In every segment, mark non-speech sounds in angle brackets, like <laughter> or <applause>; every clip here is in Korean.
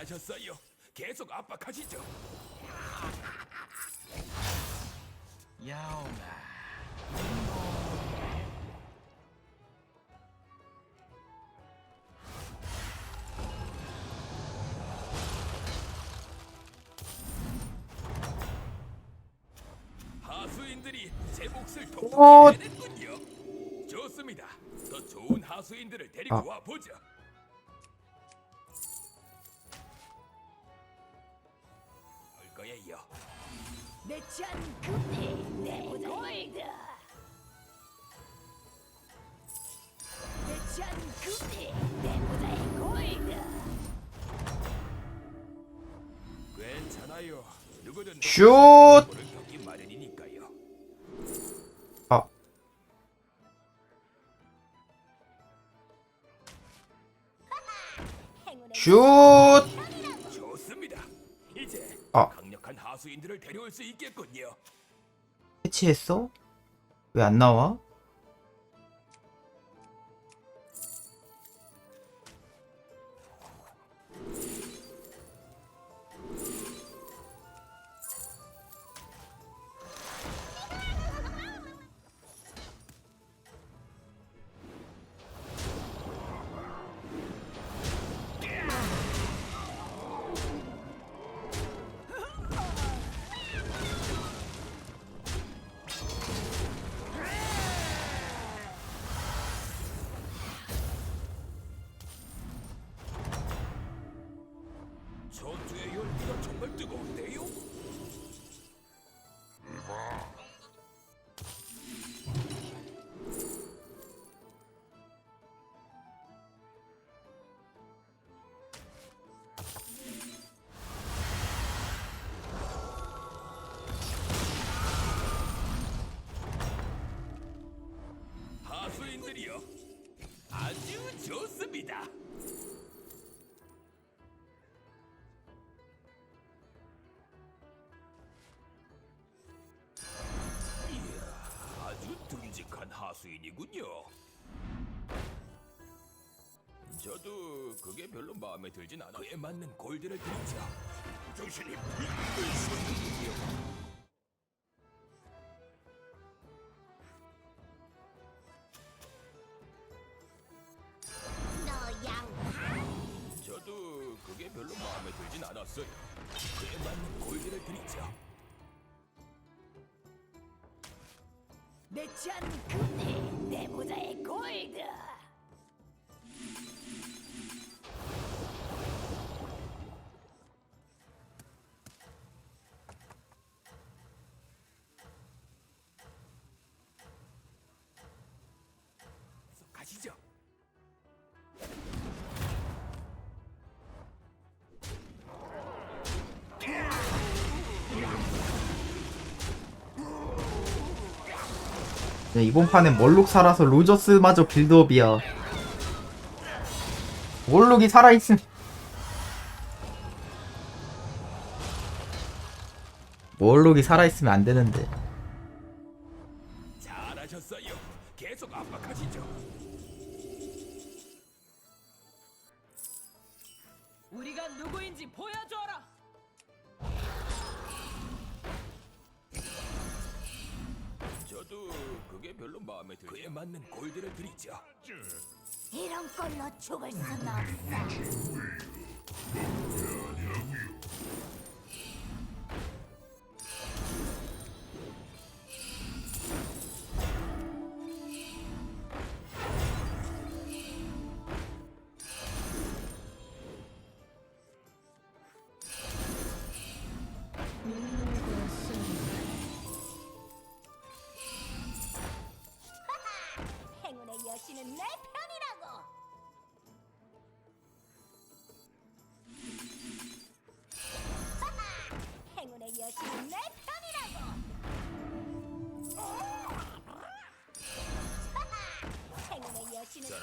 잘하셨어요. 계속 압박하시죠. 야옹아 하수인들이 제 몫을 어. 독독히 해냈군요. 좋습니다. 더 좋은 하수인들을 데리고 아. 와 보죠. 슛! 아. 슛! 좋습니다. 이제 아. 강력한 하수인들을 데려올 수 있겠군요. 해치했어? 왜 안 나와? 전투의 열기가 정말 뜨거운데요. 하수인들이요. 아주 좋습니다. 저도 그게 별로 마음에 들진 않아. 그에 맞는 골드를 드리죠. 정신이 빙글 쏘는 야, 이번 판엔 멀룩 살아서 로저스마저 빌드업이야. 멀룩이 살아있음. 멀룩이 살아있으면 안 되는데. 잘하셨어요. 계속 압박하시죠.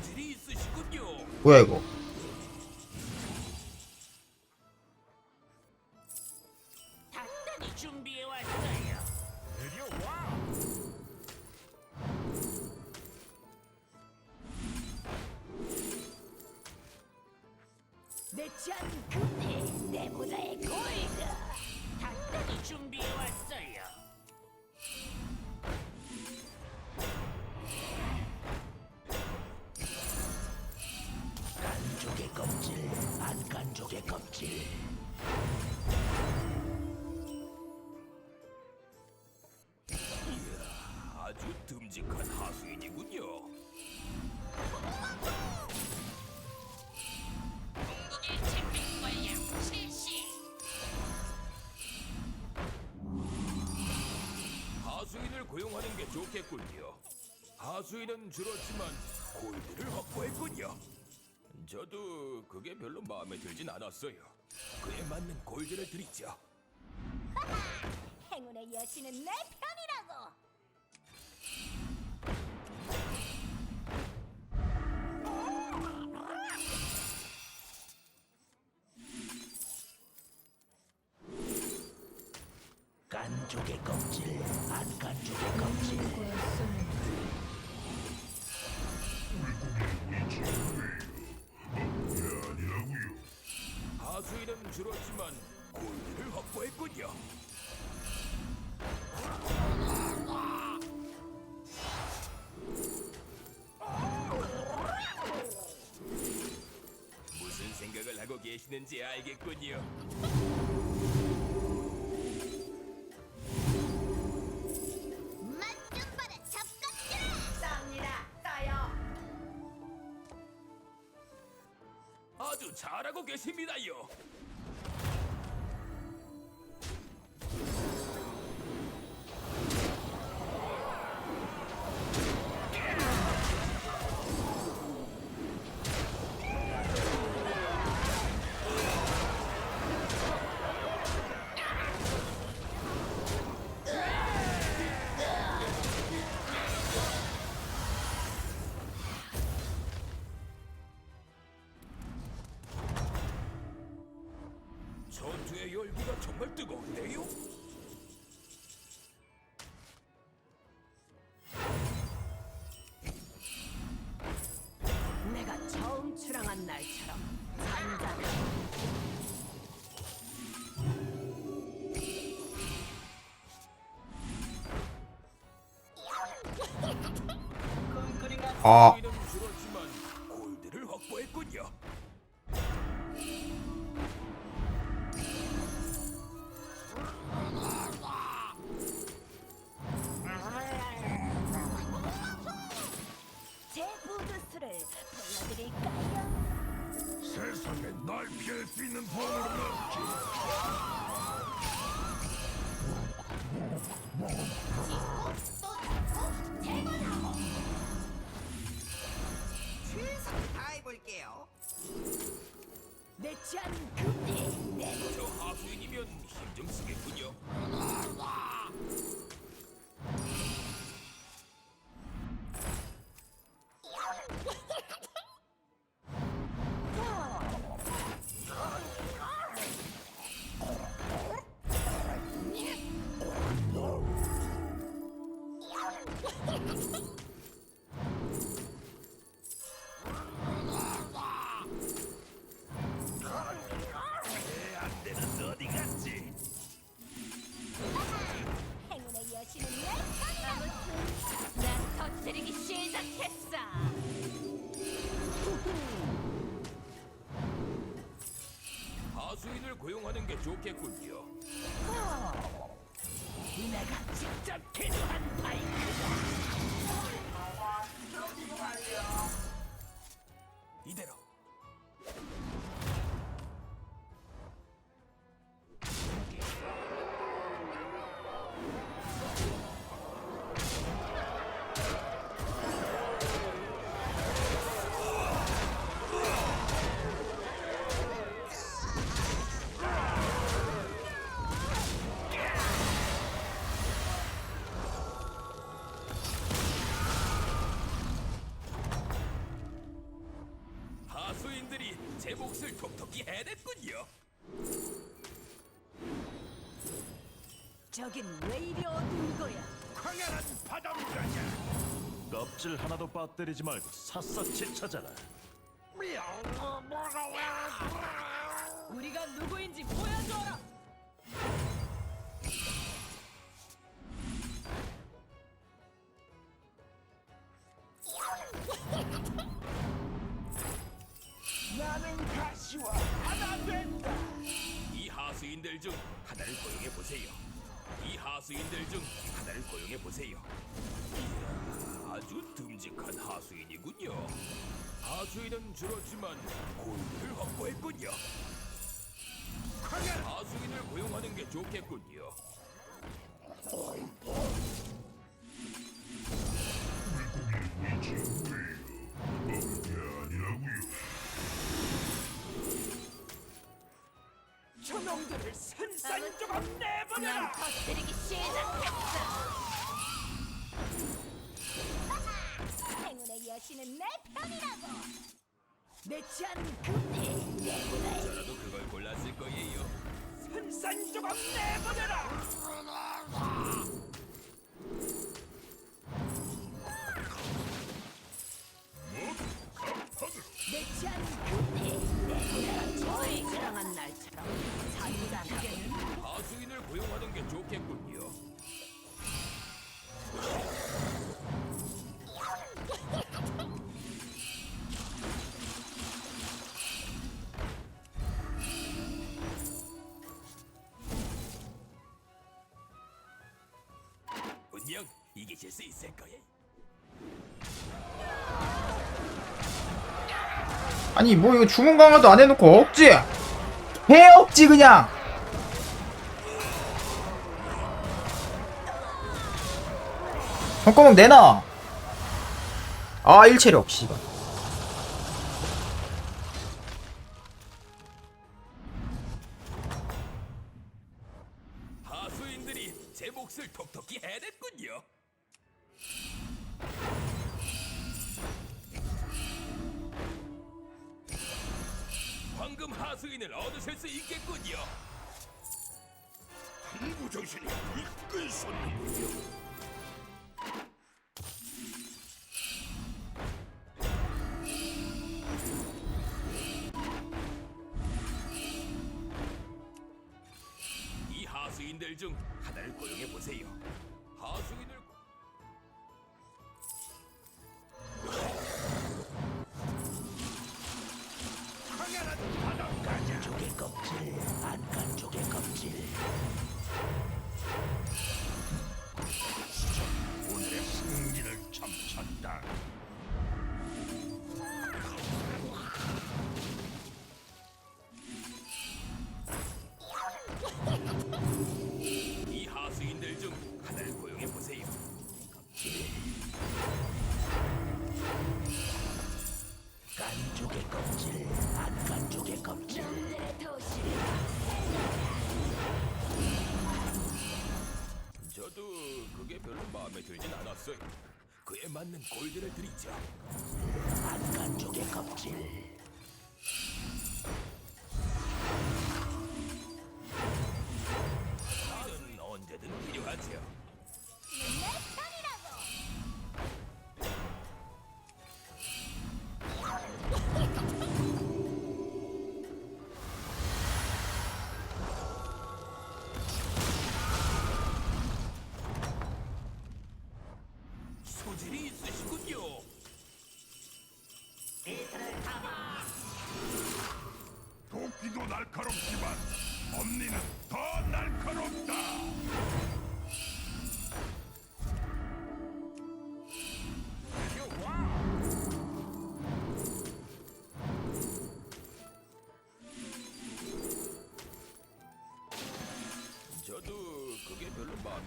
소질이 있으시군요. 뭐야 이거 단단히 준비해 왔어요. 내려와. 내짠 금리 내보다의 골드. 좋겠군요. 하수인은 줄었지만 골드를 확보했군요. 저도 그게 별로 마음에 들진 않았어요. 그에 맞는 골드를 드리죠. <laughs> 행운의 여신은 내 편 간족의 껍질, 안간족의 껍질. 하수인은 줄었지만 골드를 확보했군요. 무슨 생각을 하고 계시는지 알겠군요. 잘하고 계십니다요. 아 저 하수인이면 힘 좀 쓰겠군요. 좋겠군요. 내가 직접 개조한 제 몫을 톡톡히 해냈군요. 저긴 왜 이리 어두운 거야? 광활한 바람가자. 껍질 하나도 빠뜨리지 말고 샅샅이 찾아라. 우리가 누구인지 보여줘라. 하수인들 중 하나를 고용해 보세요. 이 하수인들 중 하나를 고용해 보세요. 이야, 아주 듬직한 하수인이군요. 하수인은 줄었지만 골드를 확보했군요. 하수인을 고용하는 게 좋겠군요. 저 놈들을 산산 조각 그냥 내보내라. 터뜨리기 시작했어. 행운의 여신은 내 편이라고. 내치 않은 저라도 그걸 골랐을 거예요. 산산 조각 내보내라. 내치 않은 하수인을 고용하는 게 좋겠군요. 분명 이기실 수 있을 거예요. 아니 뭐 이거 주문 강화도 안 해놓고 억지 해 억지 그냥 잠깐만 내놔 아 일체력 씨발 하수인들이 제 몫을 톡톡히 해냈군요. 황금 하수인을 얻으실 수 있겠군요. 한부 정신이 이끌 솟는군요. 중 하나를 고용해 보세요. 하수인 마음에 들진 않았어요. 그에 맞는 골드를 드리죠. 안간 조개 껍질.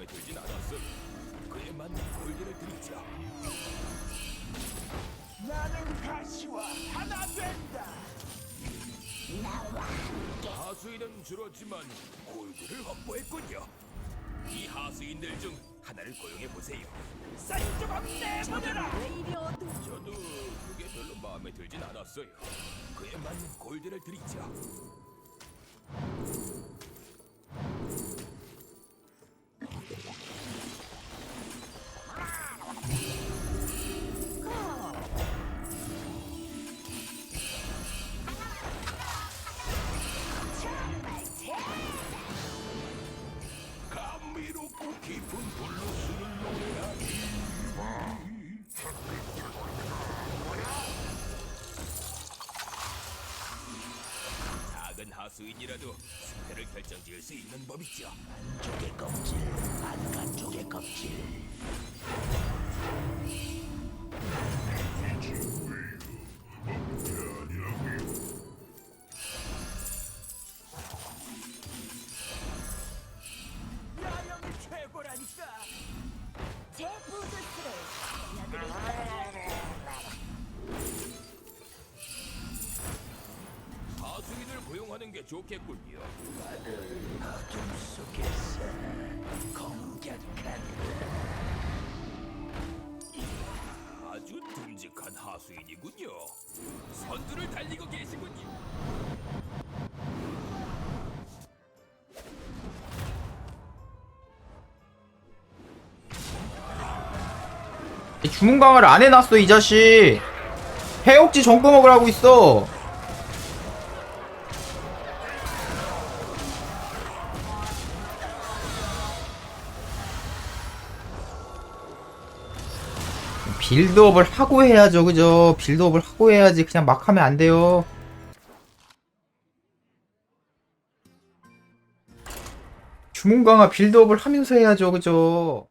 마음에 들진 않았어요. 그에 맞는 골드를 드리죠. 나는 가시와 하나 된다. 하수인은 줄었지만 골드를 확보했군요. 이 하수인들 중 하나를 고용해 보세요. 쌀조각 내보내라. 왜 이리 어두? 저도 그게 별로 마음에 들진 않았어요. 그에 맞는 골드를 드리죠. 결정지을 수 있는 법이죠. 쪽의 껍질, 안간 쪽의 껍질. 게 좋겠군요. 어둠 속에서 공격한다. 아주 듬직한 하수인이군요. 선두를 달리고 계시군요. 주문 강화를 안 해놨어 이 자식 해옥지 정보 먹으라고 있어 빌드업을 하고 해야죠. 그죠? 빌드업을 하고 해야지 그냥 막 하면 안 돼요. 주문 강화 빌드업을 하면서 해야죠. 그죠